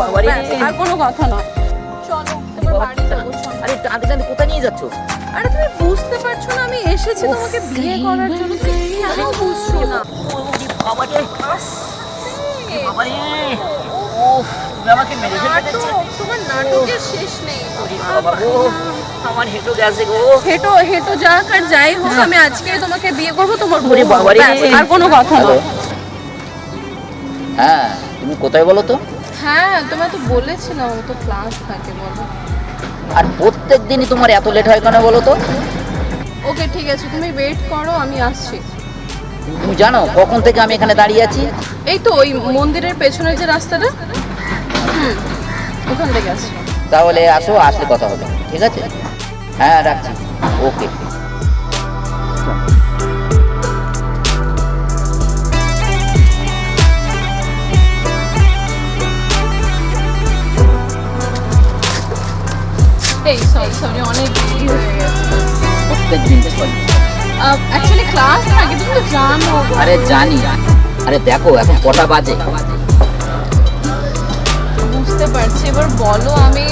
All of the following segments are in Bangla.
বাবা রে। আর কোনো কথা নয় চলো এবার বাড়ি যাব আরে টানতে টানতে কোথায় নিয়ে যাচ্ছ? আরে তুমি বুঝতে পারছ না আমি এসেছি তোমাকে বিয়ে করার জন্য। তুমি কেন বুঝছ না? বাবা রে বাবা রে উফ, তুমি আমাকে মেরে ফেলতে তোমার নাটকের শেষ নেই। বাবা গো আমার হেঁটো গেছে গো। হেঁটো হেঁটো যাক আর যাই হোক আমি আজকে তোমাকে বিয়ে করব তোমার ওরে বাবা রে। আর কোনো কথা হ্যাঁ তুমি কোথায় বলো তো? হ্যাঁ তোমায় তো বলেছিলাম ও তো ক্লাস থাকে বলো। আর প্রত্যেক দিনই তোমার এত লেট হয় কেন বলো তো? ওকে ঠিক আছে তুমি ওয়েট করো আমি আসছি। তুমি জানো কখন থেকে আমি এখানে দাঁড়িয়ে আছি? এই তো ওই মন্দিরের পেছনের যে রাস্তাটা হুম ওখান থেকে আসছি। তাহলে আসো আসলে কথা হবে ঠিক আছে? হ্যাঁ রাখছি। ওকে। এই সরি সরি অনেক দেরি হয়ে গেছে। প্রত্যেক দিন অ্যাকচুয়ালি ক্লাস থাকে তুমি জানো। আরে জানি। আরে দেখো এখন কটা বাজে? বুঝতে পারছি। এবার বলো আমি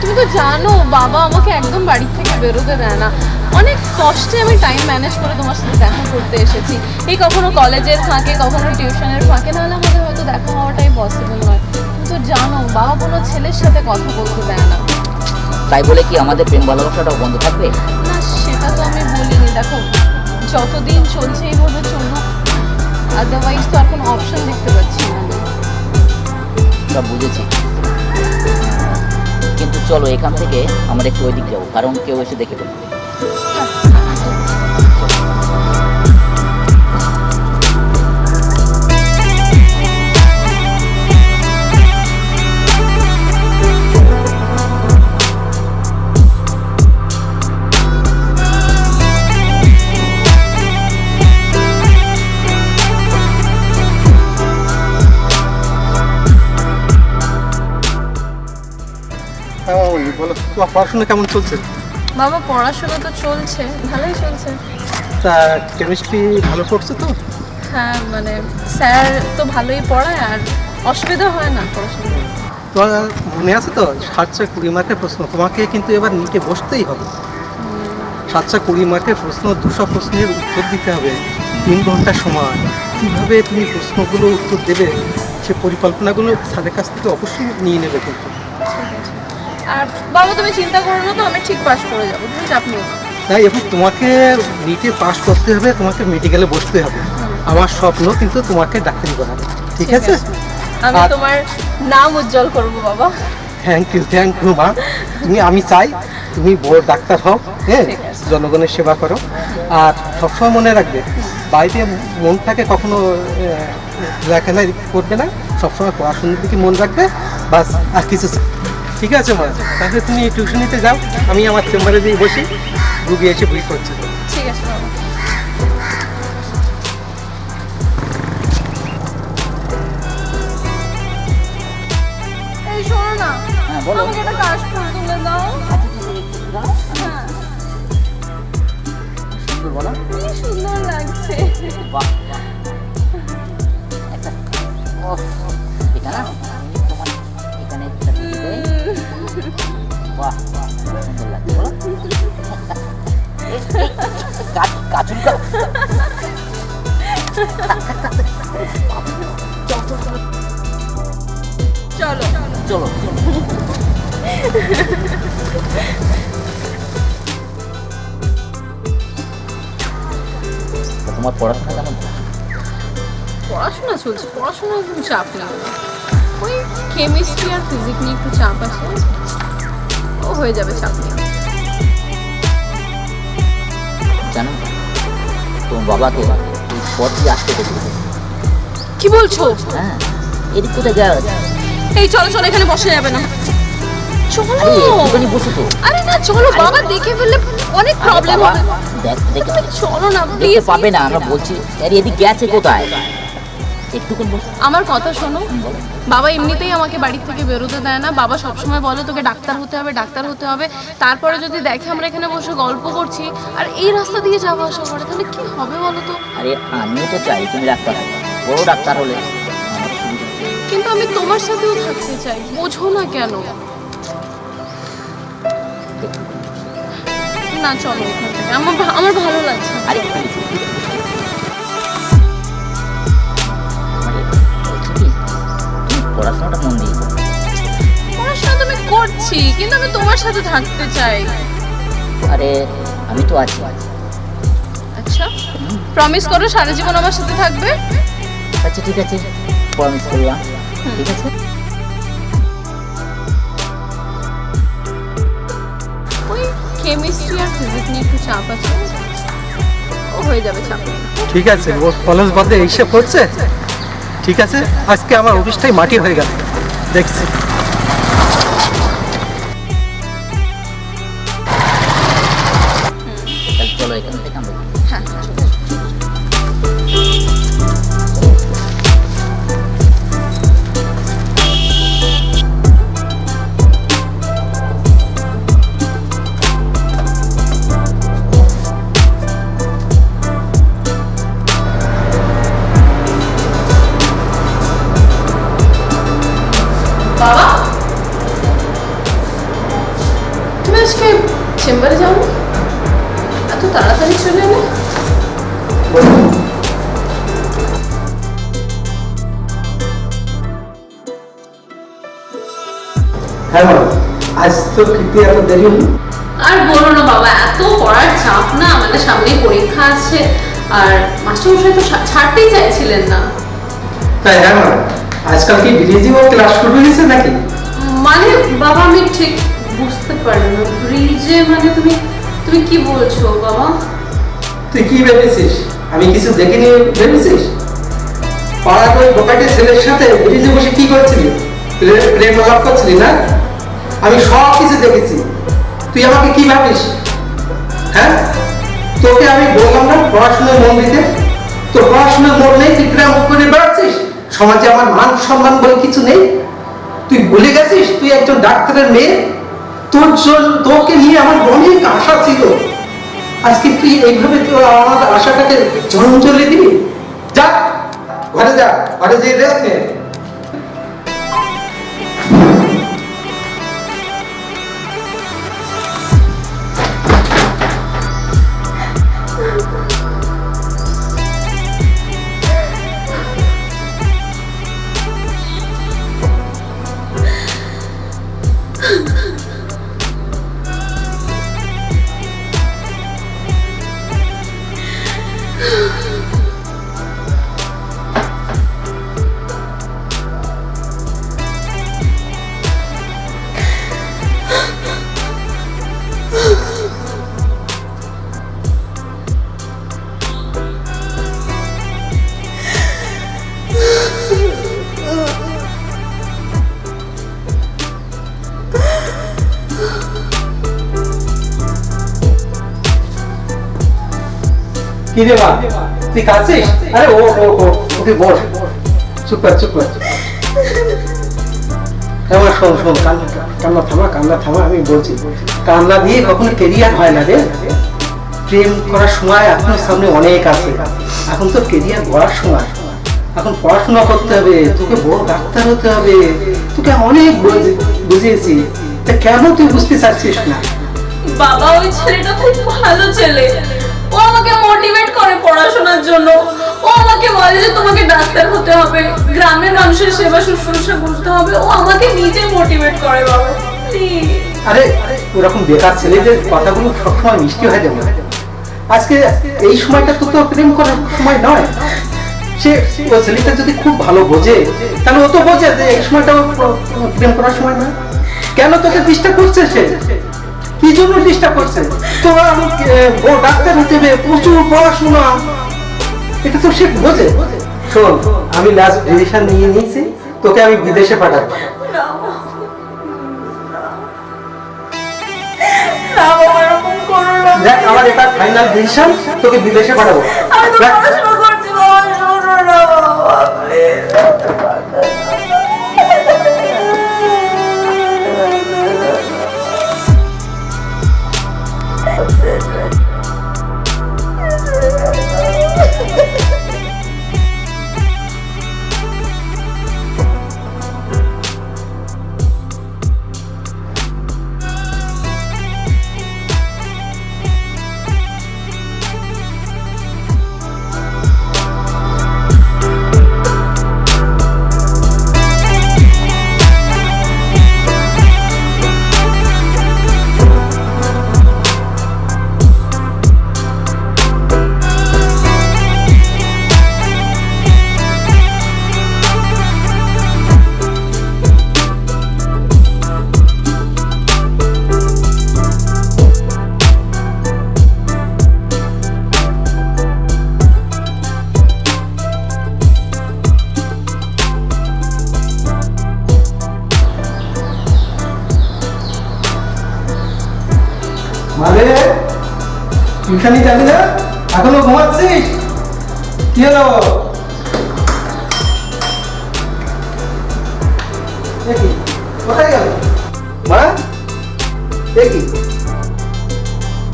তুমি তো জানো বাবা আমাকে একদম বাড়ি থেকে বেরোতে দেয় না। অনেক কষ্টে আমি টাইম ম্যানেজ করে তোমার সাথে দেখা করতে এসেছি। এই কখনো কলেজের ফাঁকে কখনো টিউশনের ফাঁকে নাহলে আমাদের হয়তো দেখা হওয়াটাই পসিবল নয়। তুমি তো জানো বাবা কোনো ছেলের সাথে কথা বলতে দেয় না। তাই বলে কি আমাদের প্রেম ভালোবাসাটাও বন্ধ থাকবে? না সেটা তো আমি বলিনি। দেখো যতদিন চলছে এইভাবে চলুক আদারওয়াইজ তো আর কোনো অপশন দেখতে পাচ্ছি না। আমি। বুঝেছি। কিন্তু চলো এখান থেকে আমরা একটু ওই দিক যাব কারণ কেউ এসে দেখে ফেলবে। তোমার পড়াশোনা কেমন চলছে? বাবা পড়াশোনা তো চলছে ভালোই চলছে। তা কেমিস্ট্রি ভালো পড়ছে তো? হ্যাঁ মানে স্যার তো ভালোই পড়ায় আর অসুবিধা হয় না পড়াশোনা। তোমার মনে আছে তো সাতশো কুড়ি মার্কের প্রশ্ন? তোমাকে কিন্তু এবার নিচে বসতেই হবে। সাতশো কুড়ি মার্কের প্রশ্ন দুশো প্রশ্নের উত্তর দিতে হবে। তিন ঘণ্টা সময়। কীভাবে তুমি প্রশ্নগুলো উত্তর দেবে সে পরিকল্পনাগুলো স্যারের কাছ থেকে অবশ্যই নিয়ে নেবে কিন্তু। আর বাবা তুমি চিন্তা করো না তো আমি ঠিক পাস করে যাব। তুমি চাপ নিও না। তাই এবং তোমাকে নিটে পাস করতে হবে তোমাকে মেডিকেলে বসতে হবে। আমার স্বপ্ন কিন্তু তোমাকে ডাক্তারি করাবে ঠিক আছে? আমি তোমার নাম উজ্জ্বল করব বাবা। থ্যাংক ইউ থ্যাংক ইউ মা। তুমি আমি চাই তুমি বড় ডাক্তার হও হ্যাঁ? জনগণের সেবা করো। আর সবসময় মনে রাখবে বাড়িতে মনটাকে কখনো লেখালেখা করবে না। সবসময় পড়াশোনার দিকে মন রাখবে। বাস আর কিছু। ঠিক আছে মা। তাহলে তুমি টিউশনিতে যাও। আমি আমার চেম্বারে দিয়ে বসি। রুগী এসে বই করছে ঠিক আছে বাবা। এই শোনো না হ্যাঁ বলো। আমাকে একটা কাশ ফুল তুলে দাও। হ্যাঁ। সুন্দর বলো। কি সুন্দর লাগছে। বাহ এটা না? তোমার পড়াশোনা কেমন পড়াশোনা চলছে পড়াশোনা চাপ না ওই কেমিস্ট্রি আর ফিজিক্স নিয়ে একটু চাপ আছে। হয়ে যাবে নেই জানো তোমার বাবাকে এই পথ দিয়ে আসতে দেখে কি বলছো? হ্যাঁ এদিক কোথায় যাওয়া এই চলো চলো এখানে বসে যাবে না। চলো। একটুখানি তো। আরে না চলো বাবা দেখে ফেললে অনেক প্রবলেম হবে। দেখ দেখে। তুমি চলো না প্লিজ পাবে না আমরা বলছি আরে এদিক গেছে কোথায়? একটুখানি বসো আমার কথা শোনো। বাবা এমনিতেই আমাকে বাড়ি থেকে বেরোতে দেয় না। বাবা সবসময় বলে তোকে ডাক্তার হতে হবে ডাক্তার হতে হবে। তারপরে যদি দেখে আমরা এখানে বসে গল্প করছি আর এই রাস্তা দিয়ে যাওয়া আসা করে তাহলে কি হবে বলো তো? আরে আমিও তো চাই তুমি ডাক্তার হবে বড় ডাক্তার হলে কিন্তু আমি তোমার সাথেও থাকতে চাই বোঝো না কেন? না চলো আমার আমার ভালো লাগছে। আরে পড়াশোনাটা মন দিয়ে করো। পড়াশোনা তো আমি করছি কিন্তু আমি তোমার সাথে থাকতে চাই। আরে আমি তো আছি। আচ্ছা প্রমিস করো সারা জীবন আমার সাথে থাকবে? আচ্ছা ঠিক আছে প্রমিস করলাম। ঠিক আছে? ওই কেমিস্ট্রি আর ফিজিক্স নিয়ে একটু চাপ আছে। ও হয়ে যাবে চাপ ঠিক আছে ও কলেজ বাদে এইসব করছে ঠিক আছে? আজকে আমার অফিসটাই মাটি হয়ে গেল। দেখছি। হ্যাঁ আজ তো এত দেরি হলো? আর বলো না বাবা এত পড়ার চাপ না আমাদের সামনেই পরীক্ষা আছে। আর মাস্টারমশাই তো ছাড়তেই চাইছিলেন না। তাই হ্যাঁ আজকাল কি ক্লাস শুরু হয়েছে নাকি? মানে বাবা আমি ঠিক বুঝতে পারি না ব্রিজে মানে তুমি তুমি কি বলছো বাবা? তুই কি ভেবেছিস? আমি কিছু দেখিনি ভেবেছিস? পাড়ার ওই বোকাটি ছেলের সাথে ব্রিজে বসে কি করছিলি? প্রে- প্রেম আলাপ করছিলি না? আমি সব কিছু দেখেছি। তুই আমাকে কি ভাবিস? হ্যাঁ? তোকে আমি বললাম না পড়াশোনায় মন দিতে? তো পড়াশোনার মন নেই, তুই প্রেম করে বেড়াচ্ছিস? সমাজে আমার মান সম্মান বলে কিছু নেই? তুই ভুলে গেছিস? তুই একজন ডাক্তারের মেয়ে? তোর জন্য তোকে নিয়ে আমার অনেক আশা ছিল। আজকে তুই এইভাবে আমার আশাটাকে চলে দিবি? যা, ঘরে যা, ঘরে যেয়ে নে। কি মা? তুই কাঁদছিস? আরে ও ও ও, ওকে বস চুপ কর, চুপ আমার শোন শোন, কান্না থামা কান্না থামা, আমি বলছি। কান্না দিয়ে কখনো কেরিয়ার হয় না রে। প্রেম করার সময় এখনও সামনে অনেক আছে। এখন তো কেরিয়ার গড়ার সময়। এখন পড়াশোনা করতে হবে, তোকে বড় ডাক্তার হতে হবে। তোকে অনেক বুঝ- বুঝিয়েছি। তা কেন তুই বুঝতে চাচ্ছিস না? বাবা, ওই ছেলেটা খুব ভালো ছেলে। ও আমাকে মোটিভেট করে পড়াশোনার জন্য। ও আমাকে বলে যে তোমাকে ডাক্তার হতে হবে, গ্রামের মানুষের সেবা শুশ্রূষা করতে হবে। ও আমাকে নিজে মোটিভেট করে, বাবা আরে, ওরকম বেকার ছেলেদের কথাগুলো সবসময় মিষ্টি হয়ে যাবে। আজকে এই সময়টা তো তোর প্রেম করার সময় নয়। সে, ও ছেলেটা যদি খুব ভালো বোঝে, তাহলে ও তো বোঝে যে এই সময়টা প্রেম করার সময় নয়। কেন তোকে ডিস্টার্ব করছে সে? কি জন্য ডিস্টার্ব করছে তো আমি ও ডাক্তার হতে হবে প্রচুর পড়াশোনা। এটা তো সে বোঝে। শোন আমি লাস্ট ডিসিশন নিয়ে নিয়েছি তোকে আমি বিদেশে পাঠাবো। দেখ আমার এটা ফাইনাল ডিসিশন তোকে বিদেশে পাঠাবো।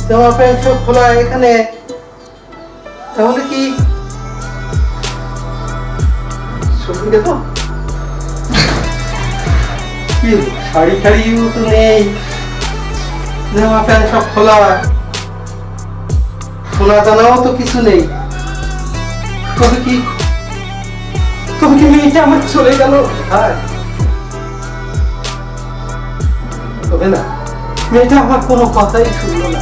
জামা প্যান্ট সব খোলা এখানে। তাহলে কি? জামা প্যান্ট সব খোলা। সোনা দানাও তো কিছু নেই। তবে কি? তবে মেয়েটা আমার চলে গেল? আর তবে না। মেয়েটা আমার কোনো কথাই শুনলো না।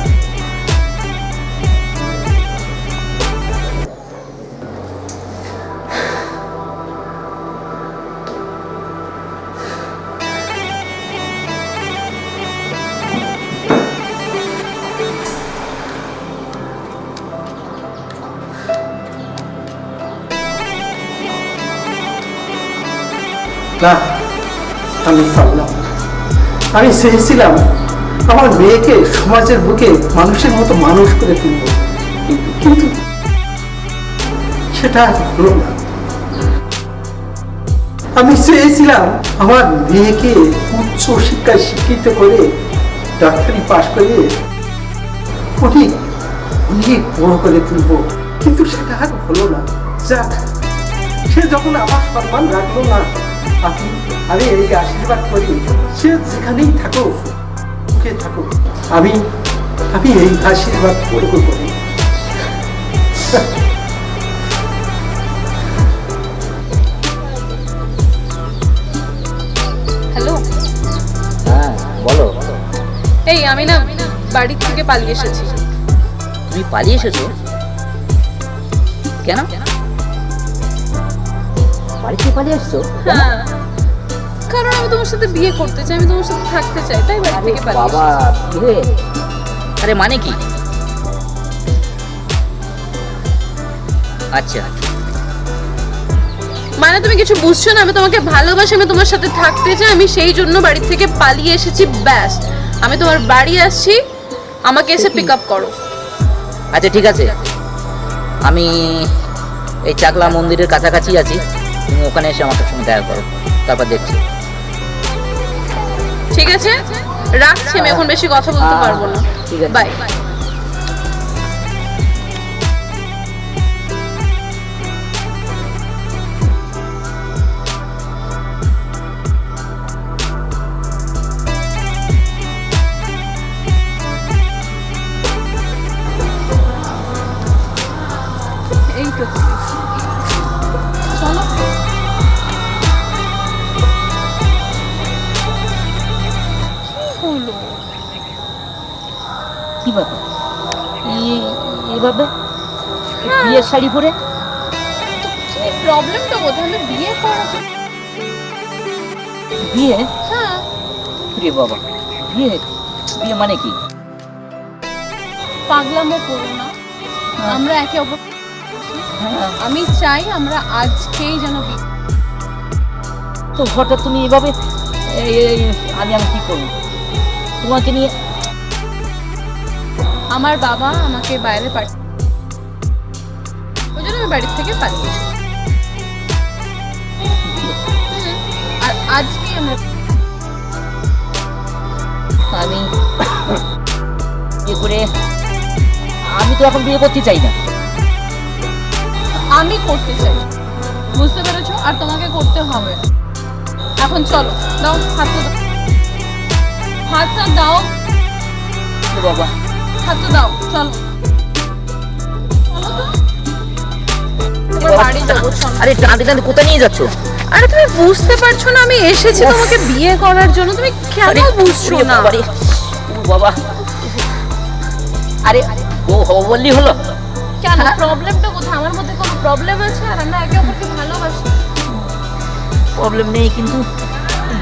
না আমি পারলাম আমি চেয়েছিলাম আমার মেয়েকে, সমাজের বুকে মানুষের মতো মানুষ করে তুলব। কিন্তু- সেটা হলো না। আমি চেয়েছিলাম আমার মেয়েকে উচ্চ শিক্ষায় শিক্ষিত করে, ডাক্তারি পাশ করিয়ে অনেক অনেক বড় করে তুলব। কিন্তু সেটা আর হলো না। যাক, সে যখন আমার সম্মান রাখল না, আমি আমি এই আশীর্বাদ করি। সে যেখানেই থাকো সুখে থাকো। আমি আমি এই আশীর্বাদ করব। করি হ্যালো? হ্যাঁ বলো। এই আমি না বাড়ি থেকে পালিয়ে এসেছি। তুমি পালিয়ে এসেছ? কেন? বাড়ি থেকে পালিয়ে এসছো? হ্যাঁ। কারণ আমি তোমার সাথে বিয়ে করতে চাই আমি তোমার সাথে থাকতে চাই তাই বাড়ি থেকে বাবা। আরে মানে কি? আচ্ছা। মানে তুমি কিছু বুঝছ না আমি তোমাকে ভালোবাসি আমি তোমার সাথে থাকতে চাই আমি সেই জন্য বাড়ি থেকে পালিয়ে এসেছি ব্যাস। আমি তোমার বাড়ি আসছি আমাকে এসে পিক আপ করো। আচ্ছা ঠিক আছে। আমি এই চাকলা মন্দিরের কাছাকাছি আছি তুমি ওখানে এসে আমার সঙ্গে দেখা করো তারপর দেখছি। ঠিক আছে? রাখছি আমি এখন বেশি কথা বলতে পারব না। বাই শাড়ি পরে কি প্রবলেমটা কোথায় আমি বিয়ে করাবো বিয়ে? হ্যাঁ। রে বাবা বিয়ে? বিয়ে মানে কি? পাগলামো করো না। আমরা একে অপর হ্যাঁ। আমি চাই আমরা আজকেই যেন তো হঠাৎ তুমি এভাবে আমি আমি কি করব? তোমাকে নিয়ে আমার বাবা আমাকে বাইরে পাঠিয়ে জন্য আমি বাড়ির থেকে পালিয়ে। আর আজকেই আমরা আমি বিয়ে করে আমি তো এখন বিয়ে করতে চাই না। আমি করতে চাই। বুঝতে পেরেছ? আর তোমাকে করতে হবে। এখন চলো দাও হাতটা দাও। হাতটা দাও। বাবা। হাতটা দাও চলো। আরে টানতে টানতে কোথায় নিয়ে যাচ্ছ? আরে তুমি বুঝতে পারছ না আমি এসেছি তোমাকে বিয়ে করার জন্য। তুমি কেন বুঝছ না? বাবা। আরে ও বললি হলো? কেন? প্রবলেমটা কোথায়? আমার মধ্যে কোনো প্রবলেম আছে? আর আমরা একে অপরকে ভালোবাসি। প্রবলেম নেই কিন্তু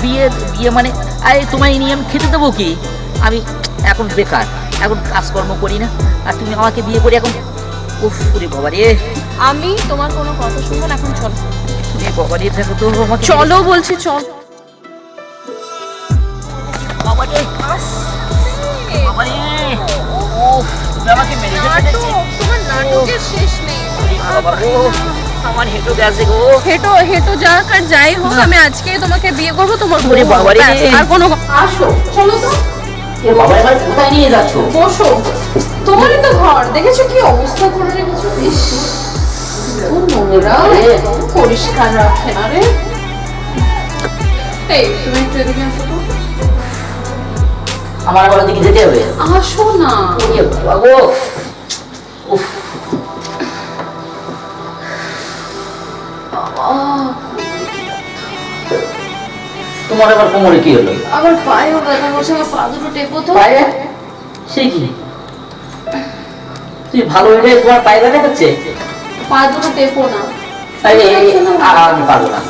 বিয়ে বিয়ে মানে আরে তোমায় নিয়ে আমি খেতে দেবো কি? আমি এখন বেকার এখন কাজকর্ম করি না। আর তুমি আমাকে বিয়ে করে এখন ওরে বাবা রে। আমি তোমার কোনো কথা শুনব না এখন চলো। ওরে বাবা রে দেখো তো আমাকে চলো বলছি চল। বাবা রে বাবা রে আমাকে মেরে ফেলেছে তোমার নাটকের শেষ নেই। বাবা আমার হেঁটো গেছে গো। হেঁটো হেঁটো যাক আর যাই হোক আমি আজকে তোমাকে বিয়ে করব তোমার বউ। বাবারে। আর কোনো আসো চলো তো। এ বাবা এবার কোথায় নিয়ে যাচ্ছ? বসো। তোমারই তো ঘর। দেখেছ কি অবস্থা করে রেখেছো? নোংরা। পরিষ্কার রাখে না রে। এই তুমি একটু এদিকে আসো তো। আমার আবার দিকে যেতে হবে? আসো না। ওরে বাবা গো। উফ। তোমার আবার কোমরে কি হলো? আবার পায়েও ব্যথা করছে আমার পা দুটো টেপো তো পায়ে? সে কি? তুই ভালো হয়ে তোমার পায়ে ব্যথা করছে? পা দুটো টেপো না। আমি পারব না।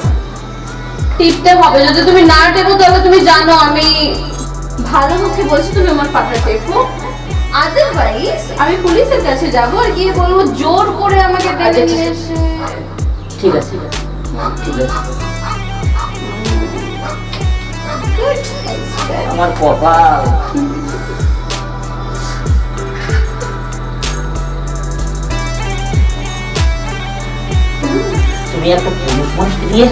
টিপতে হবে যদি তুমি না টেপো তাহলে তুমি জানো আমি ভালো মুখে বলছি তুমি আমার পাটা টেপো। আদারওয়াইজ আমি পুলিশের কাছে যাব আর গিয়ে বলব জোর করে আমাকে টেনে আচ্ছা, নিয়ে এসে ঠিক আছে ঠিক আছে। আমার কপাল। তুমি একটা পুরুষ মানুষকে দিয়ে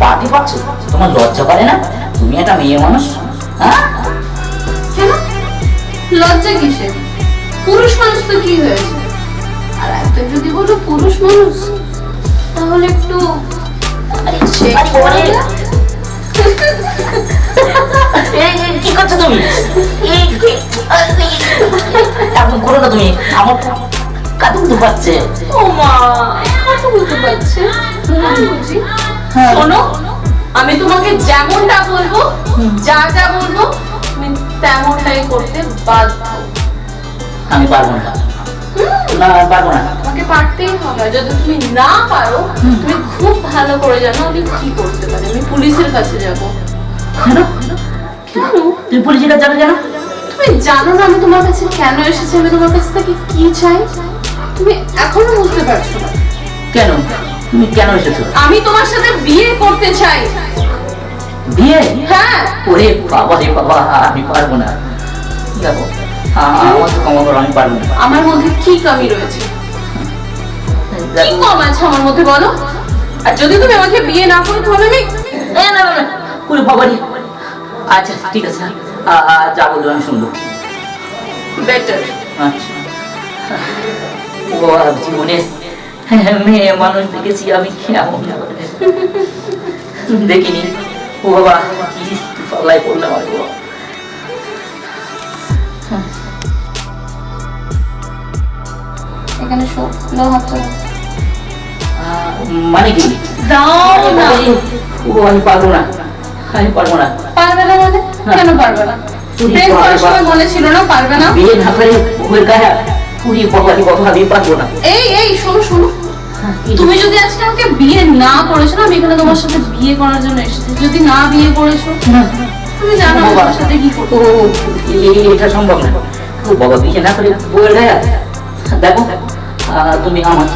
পার্টি পাচ্ছ তোমার লজ্জা করে না? তুমি একটা মেয়ে মানুষ হ্যাঁ? লজ্জা কিসে পুরুষ মানুষ তো কি হয়েছে? আর একটা যদি বলো পুরুষ মানুষ তাহলে একটু কি করছ তুমি? এরকম করো না তুমি আমার ও মা পারছে। বুঝি। হ্যাঁ। শোনো আমি তোমাকে যেমনটা বলব যা যা বলব তুমি তেমনটাই করতে বাধ্য। আমি পারব না। না পারব না। তোমাকে পারতেই হবে। যদি তুমি না পারো তুমি খুব ভালো করে জানো আমি কি করতে পারি। আমি পুলিশের কাছে যাব। কেন? কেন? তুই পুলিশের কাছে যাবে কেন? তুমি জানো না আমি তোমার কাছে কেন এসেছি? আমি তোমার কাছ থেকে কি চাই? তুমি এখনও বুঝতে পারছ না। কেন? তুমি কেন এসেছ? আমি তোমার সাথে বিয়ে করতে চাই। বিয়ে? হ্যাঁ। ওরে বাবা রে বাবা আমি পারব না। দেখো আমার তো ক্ষমা করো আমি পারব না। আমার মধ্যে কি কমি রয়েছে? কি কম আছে আমার মধ্যে বলো? আর যদি তুমি আমাকে বিয়ে না করো তাহলে আমি না না না ওরে বাবা রে। আচ্ছা ঠিক আছে আ- আ, যা বলব আমি শুনব। বেটার আচ্ছা। জীবনে মেয়ে মানুষ দেখেছি আমি কেমন দেখিনি। ও বাবা কি পাল্লায় পড়লাম আর বাবা এখানে শো লো হাতটা মানে কি? দাও না। ও আমি পারব না। আমি পারব না। পারবে না মানে? কেন পারবে না? প্রেম করার সময় মনে ছিল না পারবে না? বিয়ে না করে ওর গায়ে পুরি বাবারি বাবা আমি পারব না। এই এই শোনো শোনো। তুমি যদি আজকে আমাকে বিয়ে না করেছ না আমি এখানে তোমার সাথে বিয়ে করার জন্য এসেছি। যদি না বিয়ে করেছ তুমি জানো আমি তোমার সাথে কি করব। এটা সম্ভব না। বাবা বিয়ে না করে গায়ে দেখো তুমি আমার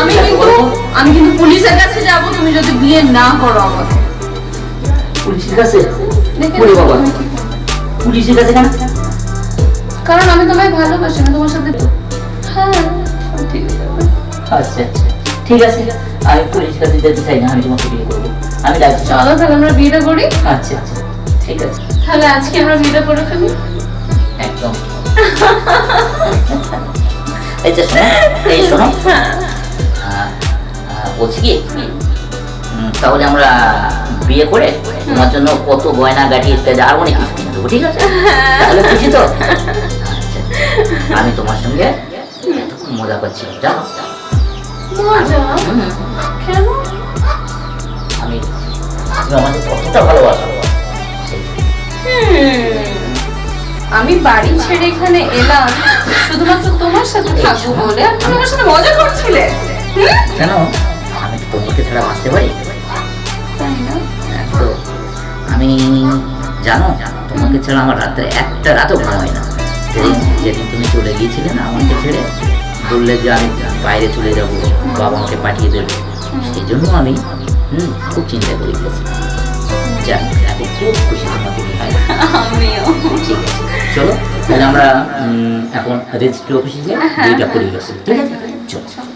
আমি কিন্তু আমি কিন্তু পুলিশের কাছে যাব তুমি যদি বিয়ে না করো আমাকে। পুলিশের কাছে? বাবা। পুলিশের কাছে কেন? কারণ আমি তোমায় ভালোবাসি আমি তোমার সাথে হ্যাঁ ঠিক আছে আচ্ছা আচ্ছা। ঠিক আছে আমি কাছে যেতে চাই না আমি তোমাকে বিয়ে করব। আমি রাজি চলো। তাহলে আমরা বিয়েটা করি? আচ্ছা আচ্ছা। ঠিক আছে। তাহলে আজকে আমরা বিয়েটা করে ফেলি? একদম। এই যে শোনো এই শোনো। আহ, বলছি কি? তাহলে আমরা বিয়ে করে তোমার জন্য কত গয়না গাড়ি ইত্যাদি আর অনেক কিছু দেবো ঠিক আছে তাহলে খুশি তো? আচ্ছা, আমি তোমার সঙ্গে মজা করছি জানো আমি তুমি আমাকে কতটা ভালোবাসো? আমি বাড়ি ছেড়ে এখানে এলাম শুধুমাত্র তোমার সাথে থাকব বলে আর তুমি আমার সাথে মজা করছিলে? কেন? আমি তোমাকে ছাড়া বাঁচতে পারি? তাই না? হ্যাঁ, তো আমি জানো তোমাকে ছাড়া আমার রাত্রে একটা রাতও ঘুম হয় না। যেদিন তুমি চলে গিয়েছিলে না আমাকে ছেড়ে বললে যে আমি বাইরে চলে যাব বাবা আমাকে পাঠিয়ে দেবে। সেই জন্য আমি হুম খুব চিন্তা করে গেছি যাক এখন খুব খুশি তোমাকে আমিও। ঠিক আছে চলো। তাহলে আমরা এখন রেজিস্ট্রি অফিসে যাই দুইটা পরিবেশে ঠিক আছে? চলো।